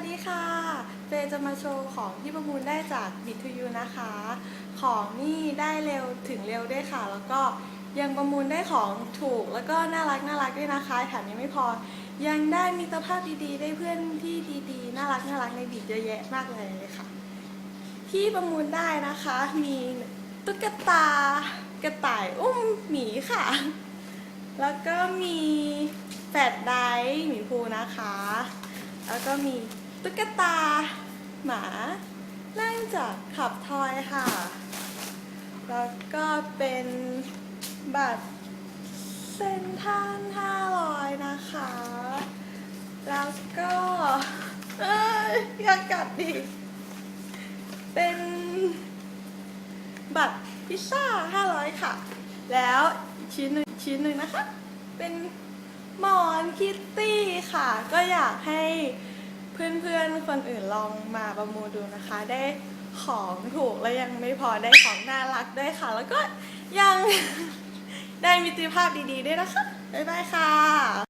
วัสดีค่ะ เฟย์จะมาโชว์ของที่ประมูลได้จากบิ t ทูยูนะคะ ของนี่ได้เร็วถึงเร็วด้วยค่ะ แล้วก็ยังประมูลได้ของถูกแล้วก็น่ารักน่ารักด้วยนะคะแถมยังไม่พอ ยังได้มิตรภาพดีๆ ได้เพื่อนที่ดีๆ น่ารักน่ารักในบิดเยอะแยะมากเลยค่ะ ที่ประมูลได้นะคะ มีตุ๊กตากระต่ายอุ้มหมีค่ะ แล้วก็มีแฟดไดหมีภูนะคะ แล้วก็มี ตุ๊กตา หมานั่งจากขับทอยค่ะ แล้วก็เป็นบัตรเซนทรัน500นะคะ แล้วก็เอ้ยอยากกัดดิเป็นบัตรพิซซ่า500ค่ะ แล้วชิ้นหนึ่งชิ้นหนึ่งนะคะ เป็นหมอนคิตตี้ค่ะ ก็อยากให้ เพื่อนๆคนอื่นลองมาประมูลดูนะคะ ได้ของถูกแล้วยังไม่พอได้ของน่ารักด้วยค่ะ แล้วก็ยัง ได้มิตรภาพดีๆด้วยนะคะ บ๊ายบายค่ะ